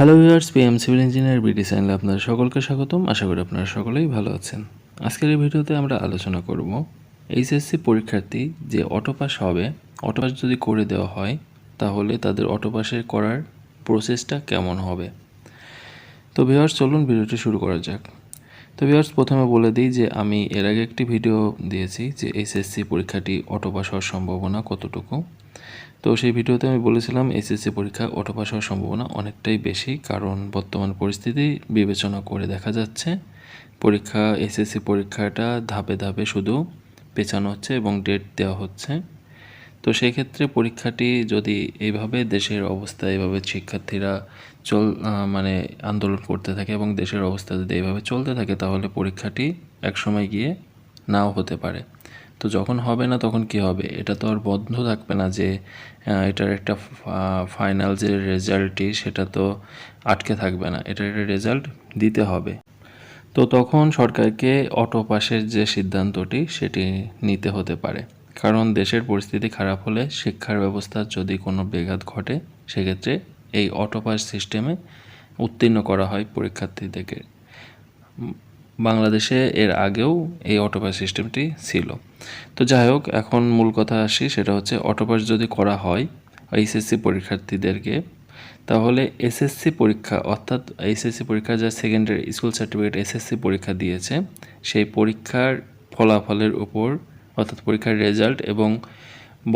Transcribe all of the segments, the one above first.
Hello viewers PM civil engineer BD চ্যানেলে আপনাদের সকলকে স্বাগতম। আশা করি আপনারা সকলেই ভালো আছেন। আজকের এই ভিডিওতে আমরা আলোচনা করব এইচএসসি পরীক্ষার্থী যে অটোপাস হবে অটোপাস যদি করে দেওয়া হয়, তাহলে তাদের অটোপাসের করার প্রসেসটা কেমন হবে? তো ভিউয়ার্স চলুন ভিডিওটি শুরু করা যাক। তো ভিউয়ার্স প্রথমে বলে দিই যে আমি এর আগে একটি ভিডিও দিয়েছি যে এইচএসসি পরীক্ষাটি অটোপাস হওয়ার সম্ভাবনা কতটুকু। তো সেই ভিডিওতে আমি বলেছিলাম এসএসসি পরীক্ষা অটোপাস হওয়ার সম্ভাবনা অনেকটাই বেশি, কারণ বর্তমান পরিস্থিতি বিবেচনা করে দেখা যাচ্ছে। পরীক্ষা, এসএসসি পরীক্ষাটা ধাপে ধাপে শুধু পেছানো হচ্ছে এবং ডেট দেওয়া হচ্ছে। তো সেই ক্ষেত্রে পরীক্ষাটি যদি এইভাবে দেশের অবস্থা, এইভাবে শিক্ষার্থীরা চল মানে আন্দোলন করতে থাকে এবং দেশের অবস্থা যদি এইভাবে চলতে থাকে, তাহলে পরীক্ষাটি একসময় গিয়ে নাও হতে পারে। তো যখন হবে না তখন কি হবে? এটা তো আর বন্ধ থাকবে না যে এটার একটা ফাইনাল যে রেজাল্টটি সেটা তো আটকে থাকবে না। এটার একটা রেজাল্ট দিতে হবে। তো তখন সরকারকে অটো পাসের যে সিদ্ধান্তটি সেটি নিতে হতে পারে। কারণ দেশের পরিস্থিতি খারাপ হলে শিক্ষার ব্যবস্থার যদি কোনো ব্যাঘাত ঘটে, সেক্ষেত্রে এই অটো পাস সিস্টেমে উত্তীর্ণ করা হয় পরীক্ষার্থীদেরকে। বাংলাদেশে এর আগেও এই অটোপাস সিস্টেমটি ছিল। তো যাই হোক, এখন মূল কথা আসি, সেটা হচ্ছে অটোপাস যদি করা হয় এইচএসসি পরীক্ষার্থীদেরকে, তাহলে এসএসসি পরীক্ষা, অর্থাৎ এইচএসসি পরীক্ষা যা সেকেন্ডারি স্কুল সার্টিফিকেট এসএসসি পরীক্ষা দিয়েছে, সেই পরীক্ষার ফলাফলের উপর, অর্থাৎ পরীক্ষার রেজাল্ট এবং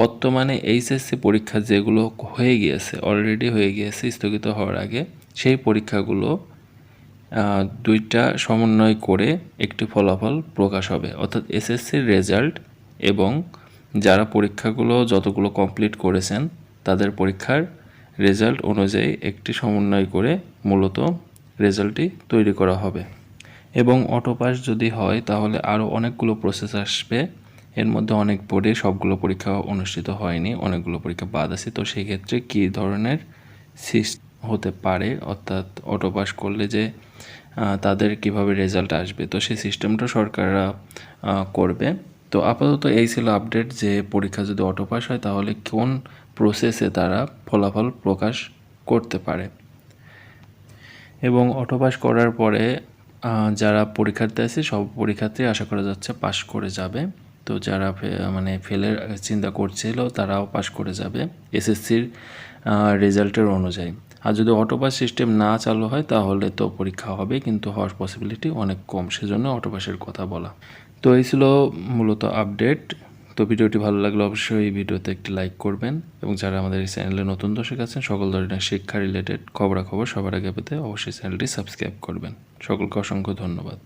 বর্তমানে এইচএসসি পরীক্ষা যেগুলো হয়ে গিয়েছে অলরেডি হয়ে গিয়েছে, স্থগিত হওয়ার আগে, সেই পরীক্ষাগুলো দুইটা সমন্বয় করে একটি ফলাফল প্রকাশ হবে। অর্থাৎ এসএসসির রেজাল্ট এবং যারা পরীক্ষাগুলো যতগুলো কমপ্লিট করেছেন, তাদের পরীক্ষার রেজাল্ট অনুযায়ী একটি সমন্বয় করে মূলত রেজাল্টটি তৈরি করা হবে। এবং অটো পাস যদি হয়, তাহলে আরও অনেকগুলো প্রসেস আসবে। এর মধ্যে অনেক বোর্ডে সবগুলো পরীক্ষা অনুষ্ঠিত হয়নি, অনেকগুলো পরীক্ষা বাদ আছে। তো সেই ক্ষেত্রে কী ধরনের সিস হতে পারে, অর্থাৎ অটো পাস করলে যে তাদের কীভাবে রেজাল্ট আসবে। তো সেই সিস্টেমটা সরকাররা করবে। তো আপাতত এই ছিল আপডেট যে পরীক্ষা যদি অটো পাস হয়, তাহলে কোন প্রসেসে তারা ফলাফল প্রকাশ করতে পারে? এবং অটো পাস করার পরে যারা পরীক্ষার্থী আছে, সব পরীক্ষার্থী আশা করা যাচ্ছে পাশ করে যাবে। তো যারা মানে ফেলের চিন্তা করছিল, তারাও পাশ করে যাবে। এসএসসির রেজাল্টের অনুযায়ী। আর যদি অটোপাস সিস্টেম না চালু হয়, তাহলে তো পরীক্ষা হবে, কিন্তু হওয়ার পসিবিলিটি অনেক কম। সেজন্য অটোপাসের কথা বলা। তো এই ছিল মূলত আপডেট তো ভিডিওটি ভালো লাগলে অবশ্যই ভিডিওতে একটি লাইক করবেন এবং যারা আমাদের এই চ্যানেলে নতুন দর্শক আছেন, সকল ধরনের শিক্ষা রিলেটেড খবরাখবর সবার আগে পেতে অবশ্যই চ্যানেলটি সাবস্ক্রাইব করবেন। সকলকে অসংখ্য ধন্যবাদ।